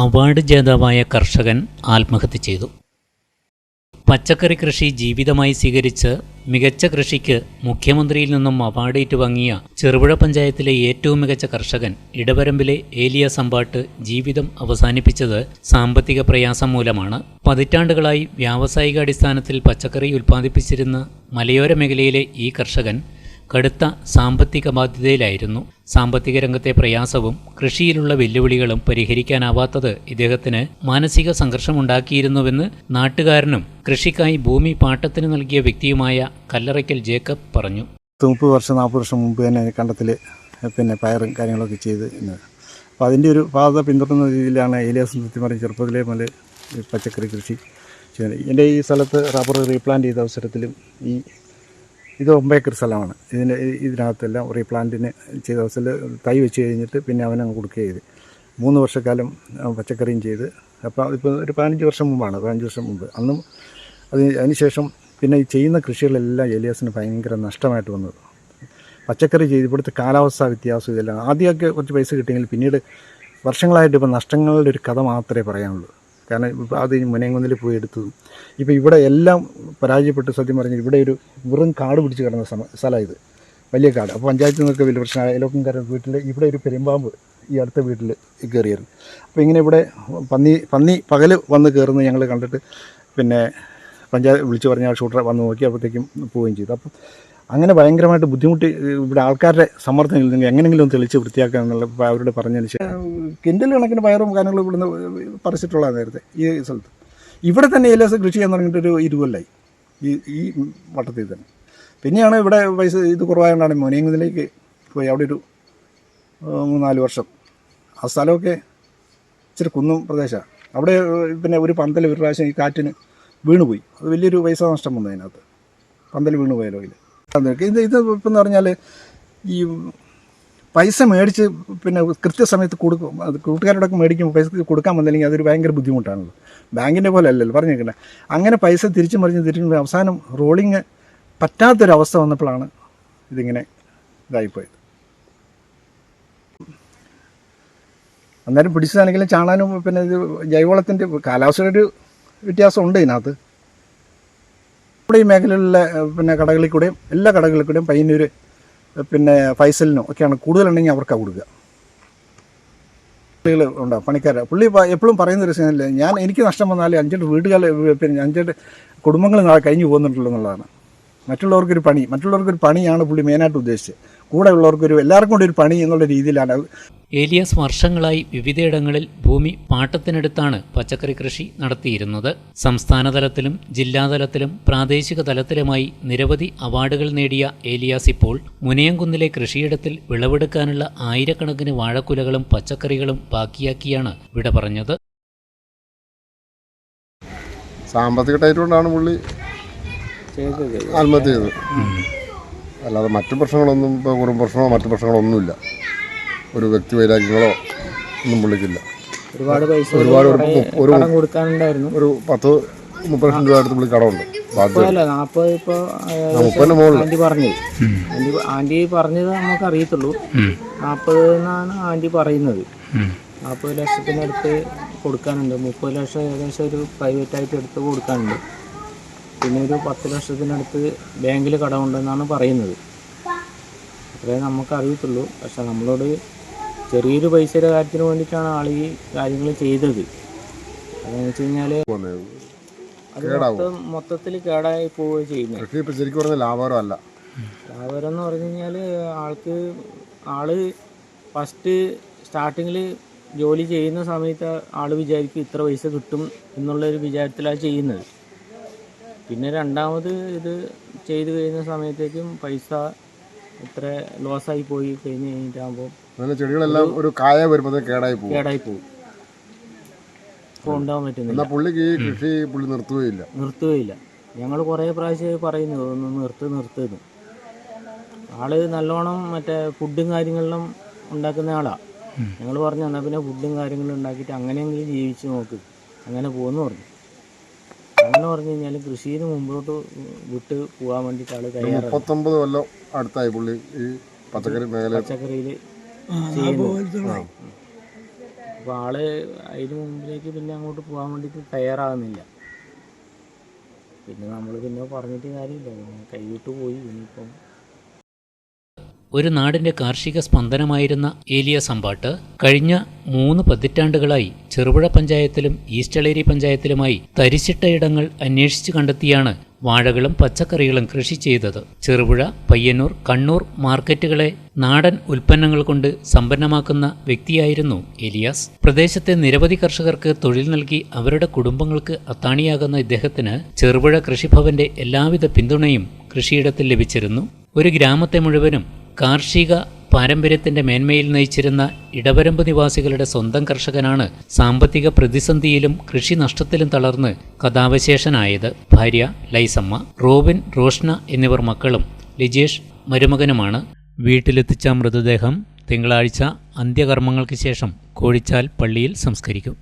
Award ജേതാവായ കർഷകൻ ആത്മഹത്യ ചെയ്തു. പച്ചക്കറി കൃഷി ജീവിതമായി സ്വീകരിച്ച് മികച്ച കൃഷിക്ക് മുഖ്യമന്ത്രിയിൽ നിന്നും അവാർഡ് ഏറ്റുവാങ്ങിയ ചെറുപുഴ പഞ്ചായത്തിലെ ഏറ്റവും മികച്ച കർഷകൻ ഇടവരമ്പിലെ ഏലിയ സമ്പാട്ട് ജീവിതം അവസാനിപ്പിച്ചത് സാമ്പത്തിക പ്രയാസം മൂലമാണ്. പതിറ്റാണ്ടുകളായി വ്യാവസായിക അടിസ്ഥാനത്തിൽ പച്ചക്കറി ഉൽപ്പാദിപ്പിച്ചിരുന്ന മലയോര മേഖലയിലെ ഈ കർഷകൻ കടുത്ത സാമ്പത്തിക ബാധ്യതയിലായിരുന്നു. സാമ്പത്തിക രംഗത്തെ പ്രയാസവും കൃഷിയിലുള്ള വെല്ലുവിളികളും പരിഹരിക്കാനാവാത്തത് ഇദ്ദേഹത്തിന് മാനസിക സംഘർഷമുണ്ടാക്കിയിരുന്നുവെന്ന് നാട്ടുകാരനും കൃഷിക്കായി ഭൂമി പാട്ടത്തിന് നൽകിയ വ്യക്തിയുമായ കല്ലറയ്ക്കൽ ജേക്കബ് പറഞ്ഞു. മുപ്പത് വർഷം നാൽപ്പത് വർഷം മുമ്പ് തന്നെ കണ്ടത്തിൽ പിന്നെ പയറും കാര്യങ്ങളൊക്കെ ചെയ്ത് അപ്പോൾ അതിന്റെ ഒരു പാത പിന്തുടരുന്ന രീതിയിലാണ് ഏലിയാസ് സത്യം ചെറുപ്പത്തിലേ മുതൽ പച്ചക്കറി കൃഷി ചെയ്യുന്നത്. എന്റെ ഈ സ്ഥലത്ത് റബ്ബർ റീപ്ലാന്റ് ചെയ്ത അവസരത്തിലും ഈ ഇത് ഒമ്പേക്കർ സ്ഥലമാണ്. ഇതിന്റെ ഇതിനകത്തെല്ലാം റീപ്ലാന്റിന് ചെയ്ത അവസരത്തിൽ തൈ വെച്ച് കഴിഞ്ഞിട്ട് പിന്നെ അവനങ്ങ് കൊടുക്കുകയും ചെയ്ത്. മൂന്ന് വർഷക്കാലം പച്ചക്കറിയും ചെയ്ത്. അപ്പോൾ ഇപ്പോൾ ഒരു പതിനഞ്ച് വർഷം മുമ്പാണ് പതിനഞ്ച് വർഷം മുമ്പ്. അന്നും അതിന് അതിനുശേഷം പിന്നെ ഈ ചെയ്യുന്ന കൃഷികളെല്ലാം എലിയാസിന് ഭയങ്കര നഷ്ടമായിട്ട് വന്നത്. പച്ചക്കറി ചെയ്ത് ഇവിടുത്തെ കാലാവസ്ഥാ വ്യത്യാസം ഇതെല്ലാം. ആദ്യമൊക്കെ കുറച്ച് പൈസ കിട്ടിയെങ്കിൽ പിന്നീട് വർഷങ്ങളായിട്ട് ഇപ്പോൾ നഷ്ടങ്ങളുടെ ഒരു കഥ മാത്രമേ പറയാനുള്ളൂ. കാരണം ആദ്യം മുനയങ്കുന്നിൽ പോയി എടുത്തതും. ഇപ്പോൾ ഇവിടെ എല്ലാം പരാജയപ്പെട്ട് സത്യം പറഞ്ഞാൽ ഇവിടെ ഒരു വെറും കാട് പിടിച്ച് കിടന്ന സ്ഥലമാണ് ഇത്. വലിയ കാട്. അപ്പോൾ പഞ്ചായത്തിൽ നിന്നൊക്കെ വലിയ പ്രശ്നം. കാരണം വീട്ടിൽ ഇവിടെ ഒരു പെരുമ്പാമ്പ് ഈ അടുത്ത വീട്ടിൽ കയറിയായിരുന്നു അപ്പോൾ ഇങ്ങനെ ഇവിടെ പന്നി പന്നി പകൽ വന്ന് കയറുന്നത് ഞങ്ങൾ കണ്ടിട്ട് പിന്നെ പഞ്ചായത്ത് വിളിച്ചു പറഞ്ഞാൽ ഷൂട്ടർ വന്ന് നോക്കി അപ്പോഴത്തേക്കും പോവുകയും ചെയ്തു. അപ്പം അങ്ങനെ ഭയങ്കരമായിട്ട് ബുദ്ധിമുട്ടി ഇവിടെ ആൾക്കാരുടെ സമ്മർദ്ദം നിങ്ങൾ എങ്ങനെയെങ്കിലും ഒന്ന് തെളിച്ച് വൃത്തിയാക്കുക എന്നുള്ള അവരോട് പറഞ്ഞതിന് ശേഷം. കിൻഡൽ കണക്കിന് പയറും കാര്യങ്ങളും ഇവിടുന്ന് പറിച്ചിട്ടുള്ള നേരത്തെ ഈ സ്ഥലത്ത്. ഇവിടെ തന്നെ ഏലസ് കൃഷി ചെയ്യാൻ തുടങ്ങിയിട്ടൊരു ഇരുകൊല്ലായി ഈ ഈ വട്ടത്തിൽ തന്നെ. പിന്നെയാണ് ഇവിടെ പൈസ ഇത് കുറവായതുകൊണ്ടാണ് മുനയങ്കുന്നിലേക്ക് പോയി അവിടെ ഒരു മൂന്നാൽ വർഷം. ആ സ്ഥലമൊക്കെ ഇച്ചിരി കുന്നും പ്രദേശമാണ്. അവിടെ പിന്നെ ഒരു പന്തൽ ഒരു പ്രാവശ്യം ഈ കാറ്റിന് വീണുപോയി. അത് വലിയൊരു പൈസ നഷ്ടം വന്നു അതിനകത്ത്. പന്തൽ വീണു പോയാലോ ഇത് ഇത് ഇപ്പം പറഞ്ഞാൽ ഈ പൈസ മേടിച്ച് പിന്നെ കൃത്യസമയത്ത് കൊടുക്കും അത് കൂട്ടുകാരോടൊക്കെ മേടിക്കുമ്പോൾ പൈസ കൊടുക്കാൻ വന്നില്ലെങ്കിൽ അതൊരു ഭയങ്കര ബുദ്ധിമുട്ടാണല്ലോ. ബാങ്കിന്റെ പോലെ അല്ലല്ലോ പറഞ്ഞേക്കണേ അങ്ങനെ പൈസ തിരിച്ചു മറിഞ്ഞ് തിരിച്ചു അവസാനം റോളിങ് പറ്റാത്തൊരവസ്ഥ വന്നപ്പോഴാണ് ഇതിങ്ങനെ ഇതായിപ്പോയത്. അന്നേരം പിടിച്ചതാണെങ്കിലും ചാണാനും പിന്നെ ഇത് ജൈവവളത്തിന്റെ കാലാവസ്ഥയുടെ ഒരു വ്യത്യാസമുണ്ട് ഇതിനകത്ത്. ഈ മേഖലയിലുള്ള പിന്നെ കടകളിൽ കൂടെയും എല്ലാ കടകളിൽ കൂടെയും പയ്യന്നൂർ പിന്നെ ഫൈസലിനോ ഒക്കെയാണ് കൂടുതലുണ്ടെങ്കിൽ അവർക്കാണ് കൊടുക്കുക. പുള്ളികൾ ഉണ്ടാവും പണിക്കാർ പുള്ളി എപ്പോഴും പറയുന്ന ഒരു സീനല്ലേ ഞാൻ എനിക്ക് നഷ്ടം വന്നാൽ അഞ്ചെട്ട് വീട്ടുകാർ പിന്നെ അഞ്ചെട്ട് കുടുംബങ്ങൾ നാളെ കഴിഞ്ഞു പോകുന്നുണ്ടല്ലോ എന്നുള്ളതാണ്. മറ്റുള്ളവർക്കൊരു പണി മറ്റുള്ളവർക്കൊരു പണിയാണ് പുള്ളി മെയിനായിട്ട് ഉദ്ദേശിച്ചത്. കൂടെ ഉള്ളവർക്കൊരു എല്ലാവർക്കും കൂടി ഒരു പണി എന്നുള്ള രീതിയിലാണ് അത്. ഏലിയാസ് വർഷങ്ങളായി വിവിധയിടങ്ങളിൽ ഭൂമി പാട്ടത്തിനെടുത്താണ് പച്ചക്കറി കൃഷി നടത്തിയിരുന്നത്. സംസ്ഥാനതലത്തിലും ജില്ലാതലത്തിലും പ്രാദേശിക തലത്തിലുമായി നിരവധി അവാർഡുകൾ നേടിയ ഏലിയാസ് ഇപ്പോൾ മുനയംകുന്നിലെ കൃഷിയിടത്തിൽ വിളവെടുക്കാനുള്ള ആയിരക്കണക്കിന് വാഴക്കുലകളും പച്ചക്കറികളും ബാക്കിയാക്കിയാണ് വിട പറഞ്ഞത്. സാമ്പത്തിക ടൈറ്റ് കൊണ്ടാണ് പുള്ളി ആത്മഹത്യ ചെയ്തു അല്ലാതെ മറ്റു പ്രശ്നങ്ങളൊന്നും ഇപ്പോൾ കുടുംബ പ്രശ്നമോ മറ്റു പ്രശ്നങ്ങളൊന്നുമില്ല. ഒരു വ്യക്തി വൈരാഗ്യങ്ങളോ ഒന്നും പുള്ളിക്കില്ല. ഒരുപാട് പൈസ ഒരുപാട് ഒരു ഒരു കടം കൊടുക്കാനുണ്ടായിരുന്നു. ഒരു പത്ത് മുപ്പത് ലക്ഷം രൂപ അടുത്ത് പുള്ളി കടമുണ്ട്. ആന്റി അല്ല നാൽപ്പത് ഇപ്പോൾ മുപ്പതിന് മുകളിൽ. ആന്റി പറഞ്ഞത് ആന്റി ആന്റി പറഞ്ഞത് നമുക്ക് അറിയത്തുള്ളൂ നാൽപ്പത് എന്നാണ് ആന്റി പറയുന്നത്. നാൽപ്പത് ലക്ഷത്തിനടുത്ത് കൊടുക്കാനുണ്ട്. മുപ്പത് ലക്ഷം ഏകദേശം ഒരു പ്രൈവറ്റായിട്ട് എടുത്ത് കൊടുക്കാനുണ്ട്. പിന്നെ ഒരു പത്ത് ലക്ഷത്തിനടുത്ത് ബാങ്കിൽ കടമുണ്ടെന്നാണ് പറയുന്നത്. അത്രേ നമുക്ക് അറിയത്തുള്ളൂ. പക്ഷെ നമ്മളോട് ചെറിയൊരു പൈസയുടെ കാര്യത്തിന് വേണ്ടിയിട്ടാണ് ആൾ ഈ കാര്യങ്ങൾ ചെയ്തത്. അതെന്ന് വെച്ച് കഴിഞ്ഞാൽ പോകുന്നത് അത് മൊത്തം മൊത്തത്തിൽ കേടായി പോവുകയാണ് ചെയ്യുന്നത് ശരിക്കും പറഞ്ഞാൽ ലാഭകരമല്ല ലാഭകരം എന്ന് പറഞ്ഞു കഴിഞ്ഞാൽ ആൾക്ക് ആൾ ഫസ്റ്റ് സ്റ്റാർട്ടിങ്ങിൽ ജോലി ചെയ്യുന്ന സമയത്ത് ആൾ വിചാരിക്കും ഇത്ര പൈസ കിട്ടും എന്നുള്ളൊരു വിചാരത്തിലാണ് ചെയ്യുന്നത്. പിന്നെ രണ്ടാമത് ഇത് ചെയ്ത് കഴിയുന്ന സമയത്തേക്കും പൈസ ഇത്ര ലോസായി പോയി കഴിഞ്ഞ് കഴിഞ്ഞിട്ടാകുമ്പോൾ അങ്ങനെ ചെടികളെല്ലാം ഒരു കായ വരുമ്പോൾ കേടായി പോകും. കേടായി പോകും. ഇപ്പോൾ ഉണ്ടാവാൻ പറ്റുന്നില്ല. എന്നാൽ പുള്ളിക്ക് ഈ കൃഷി പുള്ളി നിർത്തുകയില്ല. നിർത്തുകയില്ല. ഞങ്ങൾ കുറേ പ്രാവശ്യം പറയുന്നു ഒന്ന് നിർത്ത് നിർത്തുന്നു ആൾ നല്ലോണം മറ്റേ ഫുഡും കാര്യങ്ങളിലും ഉണ്ടാക്കുന്ന ആളാണ് ഞങ്ങൾ പറഞ്ഞു എന്നാൽ പിന്നെ ഫുഡും കാര്യങ്ങളും ഉണ്ടാക്കിയിട്ട് അങ്ങനെയെങ്കിലും ജീവിച്ച് നോക്ക്. അങ്ങനെ പോകുമെന്ന് പറഞ്ഞു. അങ്ങനെ പറഞ്ഞു കഴിഞ്ഞാൽ കൃഷിയിൽ മുമ്പോട്ട് വിട്ട് പോകാൻ വേണ്ടിയിട്ട് ആൾ തയ്യാറാണ്. മുപ്പത്തൊമ്പത് കൊല്ലം അടുത്തായി പുള്ളി ഈ പച്ചക്കറി മേഖല പച്ചക്കറിയിൽ ചെയ്യുന്നു. അപ്പോൾ ആൾ അതിന് മുമ്പിലേക്ക് പിന്നെ അങ്ങോട്ട് പോകാൻ വേണ്ടിയിട്ട് തയ്യാറാകുന്നില്ല പിന്നെ നമ്മൾ പിന്നെ പറഞ്ഞിട്ട് കാര്യമില്ല. പിന്നെ കൈവിട്ട് പോയി. ഇനിയിപ്പം ഒരു നാടിന്റെ കാർഷിക സ്പന്ദനമായിരുന്ന ഏലിയ സമ്പാട്ട് കഴിഞ്ഞ മൂന്ന് പതിറ്റാണ്ടുകളായി ചെറുപുഴ പഞ്ചായത്തിലും ഈസ്റ്റളേരി പഞ്ചായത്തിലുമായി തരിശിട്ട ഇടങ്ങൾ അന്വേഷിച്ചു കണ്ടെത്തിയാണ് വാഴകളും പച്ചക്കറികളും കൃഷി ചെയ്തത്. ചെറുപുഴ പയ്യന്നൂർ കണ്ണൂർ മാർക്കറ്റുകളെ നാടൻ ഉൽപ്പന്നങ്ങൾ കൊണ്ട് സമ്പന്നമാക്കുന്ന വ്യക്തിയായിരുന്നു എലിയാസ് പ്രദേശത്തെ നിരവധി കർഷകർക്ക് തൊഴിൽ നൽകി അവരുടെ കുടുംബങ്ങൾക്ക് അത്താണിയാകുന്ന ഇദ്ദേഹത്തിന് ചെറുപുഴ കൃഷിഭവന്റെ എല്ലാവിധ പിന്തുണയും കൃഷിയിടത്തിൽ ലഭിച്ചിരുന്നു. ഒരു ഗ്രാമത്തെ മുഴുവനും കാർഷിക പാരമ്പര്യത്തിന്റെ മേന്മയിൽ നയിച്ചിരുന്ന ഇടവരമ്പ് നിവാസികളുടെ സ്വന്തം കർഷകനാണ് സാമ്പത്തിക പ്രതിസന്ധിയിലും കൃഷി നഷ്ടത്തിലും തളർന്ന് കഥാവശേഷനായത് ഭാര്യ ലൈസമ്മ റോബിൻ റോഷ്ന എന്നിവർ മക്കളും ലിജേഷ് മരുമകനുമാണ്. വീട്ടിലെത്തിച്ച മൃതദേഹം തിങ്കളാഴ്ച അന്ത്യകർമ്മങ്ങൾക്ക് ശേഷം കോഴിച്ചാൽ പള്ളിയിൽ സംസ്കരിക്കും.